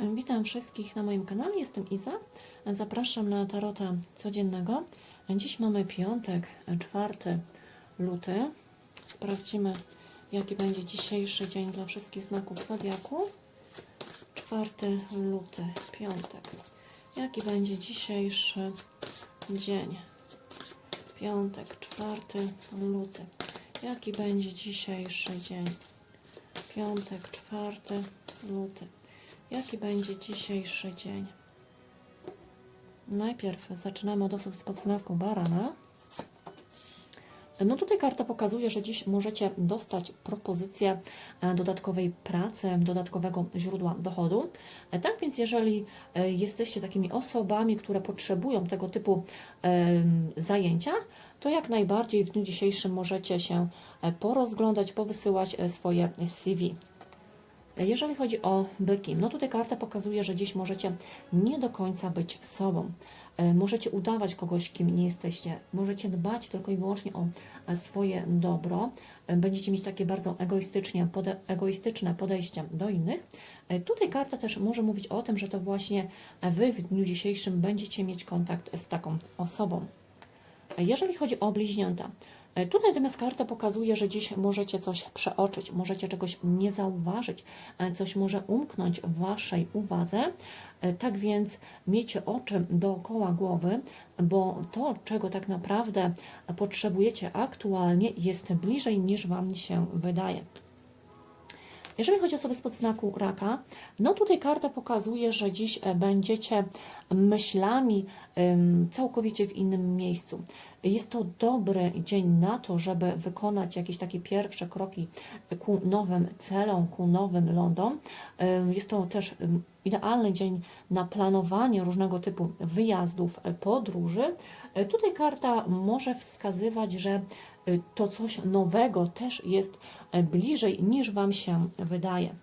Witam wszystkich na moim kanale. Jestem Iza. Zapraszam na tarota codziennego. Dziś mamy piątek, 4 luty. Sprawdzimy, jaki będzie dzisiejszy dzień dla wszystkich znaków zodiaku. 4 luty, piątek. Jaki będzie dzisiejszy dzień? Piątek, 4 luty. Jaki będzie dzisiejszy dzień? Piątek, 4 luty. Jaki będzie dzisiejszy dzień? Najpierw zaczynamy od osób z podznaku barana. No tutaj karta pokazuje, że dziś możecie dostać propozycję e, dodatkowej pracy, dodatkowego źródła dochodu. E, Tak więc jeżeli e, jesteście takimi osobami, które potrzebują tego typu zajęcia, to jak najbardziej w dniu dzisiejszym możecie się porozglądać, powysyłać swoje CV. Jeżeli chodzi o byki, no tutaj karta pokazuje, że dziś możecie nie do końca być sobą. E, Możecie udawać kogoś, kim nie jesteście. Możecie dbać tylko i wyłącznie o e, swoje dobro. E, Będziecie mieć takie bardzo egoistycznie, pode, egoistyczne podejście do innych. Tutaj karta też może mówić o tym, że to właśnie Wy w dniu dzisiejszym będziecie mieć kontakt z taką osobą. Jeżeli chodzi o bliźnięta, tutaj natomiast karta pokazuje, że dziś możecie coś przeoczyć, możecie czegoś nie zauważyć, e, coś może umknąć Waszej uwadze. E, Tak więc miejcie oczy dookoła głowy, bo to, czego tak naprawdę potrzebujecie aktualnie, jest bliżej niż Wam się wydaje. Jeżeli chodzi o osoby spod znaku raka, no tutaj karta pokazuje, że dziś e, będziecie myślami całkowicie w innym miejscu. Jest to dobry dzień na to, żeby wykonać jakieś takie pierwsze kroki ku nowym celom, ku nowym lądom. Jest to też idealny dzień na planowanie różnego typu wyjazdów, e, podróży. E, Tutaj karta może wskazywać, że to coś nowego też jest e, bliżej niż Wam się wydaje.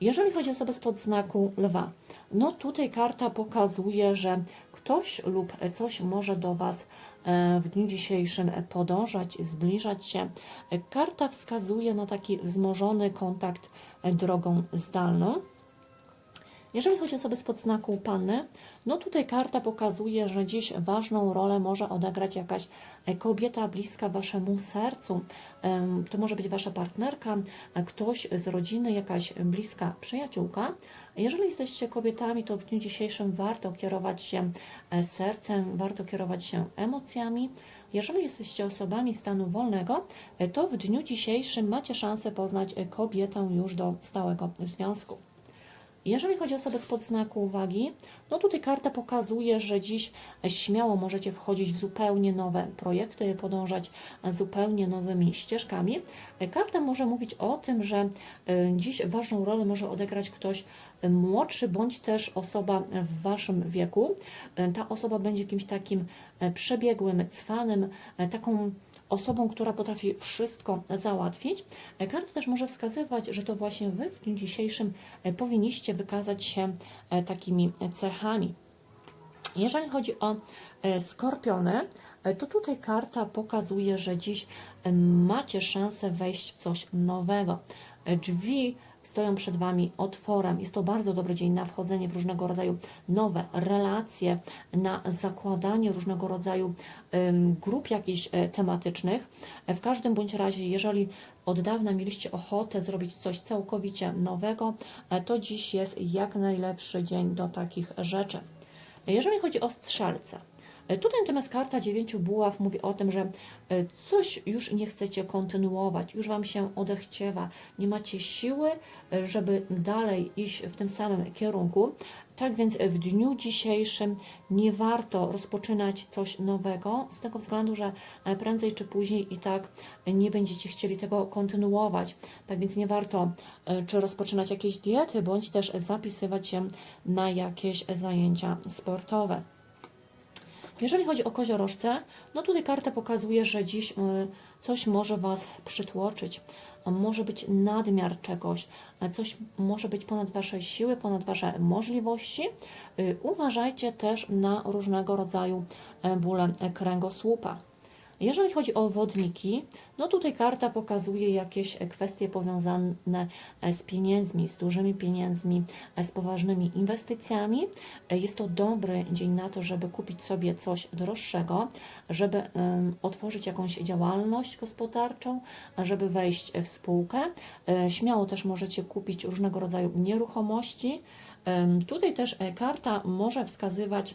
Jeżeli chodzi o osobę spod znaku lwa, no tutaj karta pokazuje, że ktoś lub coś może do Was e, w dniu dzisiejszym podążać, zbliżać się. Karta wskazuje na taki wzmożony kontakt e, drogą zdalną. Jeżeli chodzi o osoby spod znaku panny, no tutaj karta pokazuje, że dziś ważną rolę może odegrać jakaś e, kobieta bliska waszemu sercu. To może być wasza partnerka, e, ktoś z rodziny, jakaś bliska przyjaciółka. Jeżeli jesteście kobietami, to w dniu dzisiejszym warto kierować się e, sercem, warto kierować się emocjami. Jeżeli jesteście osobami stanu wolnego, to w dniu dzisiejszym macie szansę poznać kobietę już do stałego związku. Jeżeli chodzi o osobę spod znaku uwagi, no tutaj karta pokazuje, że dziś śmiało możecie wchodzić w zupełnie nowe projekty, podążać zupełnie nowymi ścieżkami. Karta może mówić o tym, że e, dziś ważną rolę może odegrać ktoś młodszy, bądź też osoba w waszym wieku. E, Ta osoba będzie kimś takim e, przebiegłym, cwanym, taką osobą, która potrafi wszystko załatwić. E, Karta też może wskazywać, że to właśnie Wy w dniu dzisiejszym e, powinniście wykazać się e, takimi cechami. Jeżeli chodzi o skorpiony, to tutaj karta pokazuje, że dziś macie szansę wejść w coś nowego. Drzwi stoją przed Wami otworem. Jest to bardzo dobry dzień na wchodzenie w różnego rodzaju nowe relacje, na zakładanie różnego rodzaju grup jakichś e, tematycznych. W każdym bądź razie, jeżeli od dawna mieliście ochotę zrobić coś całkowicie nowego, e, to dziś jest jak najlepszy dzień do takich rzeczy. Jeżeli chodzi o strzelce, tutaj natomiast karta dziewięciu buław mówi o tym, że e, coś już nie chcecie kontynuować, już Wam się odechciewa, nie macie siły, e, żeby dalej iść w tym samym kierunku. Tak więc w dniu dzisiejszym nie warto rozpoczynać coś nowego, z tego względu, że e, prędzej czy później i tak nie będziecie chcieli tego kontynuować. Tak więc nie warto e, czy rozpoczynać jakieś diety, bądź też zapisywać się na jakieś zajęcia sportowe. Jeżeli chodzi o koziorożce, no tutaj karta pokazuje, że dziś y, coś może Was przytłoczyć, może być nadmiar czegoś, coś może być ponad Wasze siły, ponad Wasze możliwości. Y, Uważajcie też na różnego rodzaju e, bóle kręgosłupa. Jeżeli chodzi o wodniki, no tutaj karta pokazuje jakieś e, kwestie powiązane e, z pieniędzmi, z dużymi pieniędzmi, e, z poważnymi inwestycjami. Jest to dobry dzień na to, żeby kupić sobie coś droższego, żeby otworzyć jakąś działalność gospodarczą, żeby wejść w spółkę. Śmiało też możecie kupić różnego rodzaju nieruchomości. Tutaj też karta może wskazywać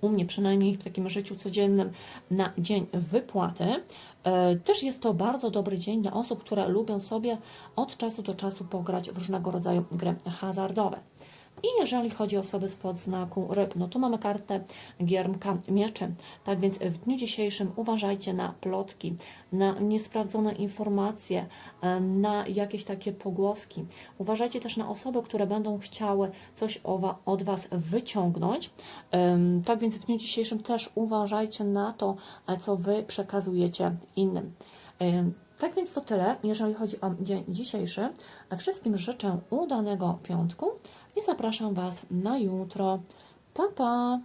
u mnie przynajmniej w takim życiu codziennym na dzień wypłaty. E, Też jest to bardzo dobry dzień dla osób, które lubią sobie od czasu do czasu pograć w różnego rodzaju gry hazardowe. I jeżeli chodzi o osoby spod znaku ryb, no tu mamy kartę giermka mieczy. Tak więc w dniu dzisiejszym uważajcie na plotki, na niesprawdzone informacje, e, na jakieś takie pogłoski. Uważajcie też na osoby, które będą chciały coś od Was wyciągnąć. Tak więc w dniu dzisiejszym też uważajcie na to, e, co Wy przekazujecie innym. Tak więc to tyle, jeżeli chodzi o dzień dzisiejszy. Wszystkim życzę udanego piątku i zapraszam Was na jutro. Pa, pa!